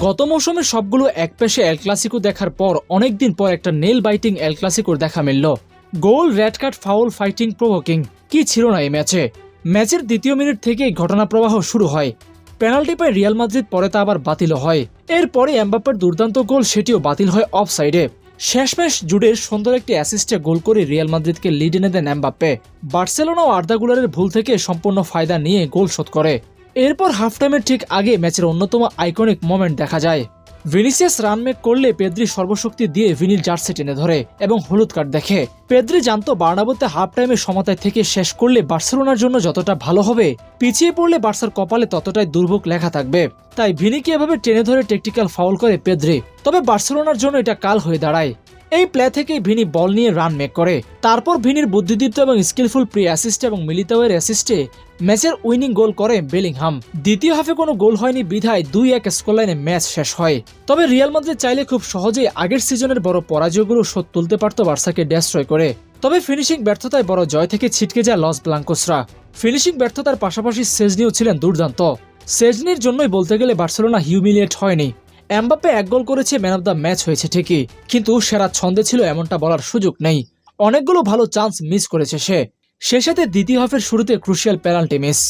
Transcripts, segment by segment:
গত মৌসুমে সবগুলো এক পেশে এল ক্লাসিকো দেখার পর অনেকদিন পর একটা নেল বাইটিং এল ক্লাসিকোর দেখা মিলল। Goal red card foul fighting provoking কি ছিল না এই ম্যাচে? ম্যাচের দ্বিতীয় মিনিট থেকেই ঘটনা প্রবাহ শুরু হয়। পেনাল্টি পায় রিয়াল মাদ্রিদ, পরে তা আবার বাতিল হয়। এরপরে এমবাপ্পের দুর্দান্ত গোল, সেটিও বাতিল হয় অফ সাইডে শেষমেশ জুডের সুন্দর একটি অ্যাসিস্টে গোল করে রিয়াল মাদ্রিদকে লিড এনে দেন এমবাপ্পে। বার্সেলোনা ও আর্দাগুলারের ভুল থেকে সম্পূর্ণ ফায়দা নিয়ে গোল শোধ করে। এরপর হাফ টাইমের ঠিক আগে ম্যাচের অন্যতম আইকনিক মোমেন্ট দেখা যায়। ভিনিসিয়াস রান মেক করলে পেদ্রি সর্বশক্তি দিয়ে ভিনিল জার্সি টেনে ধরে এবং হলুদ কার্ড দেখে। পেদ্রি জানতো বার্নাবোতে হাফ টাইমে সমতায় থেকে শেষ করলে বার্সেলোনার জন্য যতটা ভালো হবে, পিছিয়ে পড়লে বার্সার কপালে ততটাই দুর্ভোগ লেখা থাকবে। তাই ভিনিকে এভাবে টেনে ধরে টেকটিক্যাল ফাউল করে পেদ্রি। তবে বার্সেলোনার জন্য এটা কাল হয়ে দাঁড়ায়। এই প্লে থেকেই ভিনি বল নিয়ে রান মেক করে। তারপর ভিনির বুদ্ধিদীপ্ত এবং স্কিলফুল প্রি অ্যাসিস্ট এবং মিলিতাওয়ের অ্যাসিস্টে ম্যাচের উইনিং গোল করে বেলিংহাম। দ্বিতীয় হাফে কোনো গোল হয়নি, বিধায় দুই এক স্কোরলাইনে ম্যাচ শেষ হয়। তবে রিয়াল মাদ্রিদ চাইলে খুব সহজেই আগের সিজনের বড় পরাজয়গুলো শোধ তুলতে পারত বার্সাকে ডেস্ট্রয় করে। তবে ফিনিশিং ব্যর্থতায় বড় জয় থেকে ছিটকে যায় লস ব্লাঙ্কোসরা ফিনিশিং ব্যর্থতার পাশাপাশি সেজনিও ছিলেন দুর্দান্ত। সেজনির জন্যই বলতে গেলে বার্সেলোনা হিউমিলিয়েট হয়নি। এমবাপ্পে এক গোল করেছে ম্যান অব দ্য ম্যাচ হয়েছে ঠিকই, কিন্তু সেরা ছন্দে ছিল এমনটা বলার সুযোগ নেই। অনেকগুলো ভালো চান্স মিস করেছে সে। সে সাথে দ্বিতীয় হাফের শুরুতে crucial penalty miss.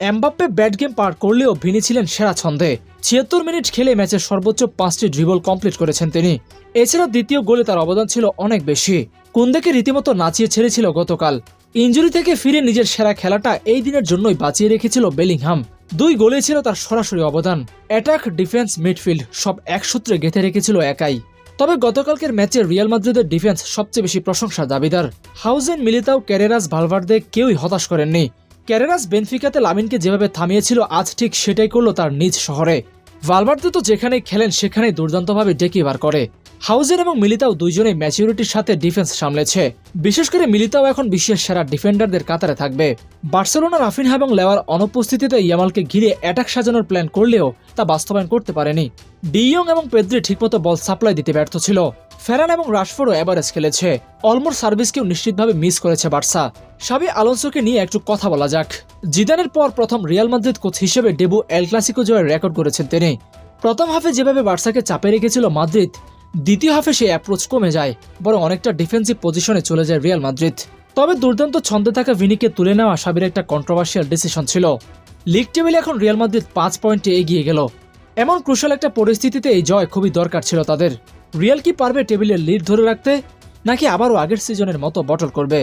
Mbappe bad game পার করলেও ভিনি ছিলেন সেরা ছন্দে। ছিয়াত্তর মিনিট খেলে ম্যাচের সর্বোচ্চ পাঁচটি ড্রিবল কমপ্লিট করেছেন তিনি। এছাড়া দ্বিতীয় গোলে তার অবদান ছিল অনেক বেশি। কুন্দেকে রীতিমতো নাচিয়ে ছেড়েছিল গতকাল। ইঞ্জুরি থেকে ফিরে নিজের সেরা খেলাটা এই দিনের জন্যই বাঁচিয়ে রেখেছিল বেলিংহাম। দুই গোলে ছিল তার সরাসরি অবদান। অ্যাটাক, ডিফেন্স, মিডফিল্ড সব এক সূত্রে গেঁথে রেখেছিল একাই। তবে গতকালকের ম্যাচে রিয়াল মাদ্রিদের ডিফেন্স সবচেয়ে বেশি প্রশংসা দাবিদার। হাউজেন, মিলিতাও, ক্যারেরাস, ভালভার্দে কেউই হতাশ করেননি। ক্যারেরাস, বেনফিকাতে লামিনকে যেভাবে থামিয়েছিল, আজ ঠিক সেটাই করল তার নিজ শহরে। ভালভার্দে তো যেখানে খেলেন, সেখানেই দুর্দান্তভাবে ডেকে বার করে। হাউজের এবং মিলিতাও দুইজনেই ম্যাচিউরিটির সাথে ডিফেন্স সামলেছে। বিশেষ করে মিলিতাও এখন বিশ্বের সেরা ডিফেন্ডারদের কাতারে থাকবে। বার্সেলোনা, রাফিনহা এবং লেওয়ার অনুপস্থিতিতে ইয়ামালকে ঘিরে অ্যাটাক সাজানোর প্ল্যান করলেও তা বাস্তবায়ন করতে পারেনি। ডিইয়ং এবং পেদ্রি ঠিকমতো বল সাপ্লাই দিতে ব্যর্থ ছিল। ফেরান এবং রাশফোর্ডও এভারেজ খেলেছে। অলমোর সার্ভিসকেও নিশ্চিতভাবে মিস করেছে বার্সা। সাবি আলোনসোকে নিয়ে একটু কথা বলা যাক। জিদানের পর প্রথম রিয়াল মাদ্রিদ কোচ হিসেবে ডেবু এল ক্লাসিকো জয়ের রেকর্ড করেছেন তিনি। প্রথম হাফে যেভাবে বার্সাকে চাপে রেখেছিল মাদ্রিদ, দ্বিতীয় হাফে সেই অ্যাপ্রোচ কমে যায়, বরং অনেকটা ডিফেন্সিভ পজিশনে চলে যায় রিয়াল মাদ্রিদ। তবে দুর্দান্ত ছন্দে থাকা ভিনিকে তুলে নেওয়া সাবির একটা কন্ট্রোভার্সিয়াল ডিসিশন ছিল। লিগ টেবিলে এখন রিয়াল মাদ্রিদ পাঁচ পয়েন্টে এগিয়ে গেল। এমন ক্রুশাল একটা পরিস্থিতিতে এই জয় খুবই দরকার ছিল তাদের। রিয়াল কি পারবে টেবিলের লিড ধরে রাখতে নাকি আবারও আগের সিজনের মতো বটল করবে?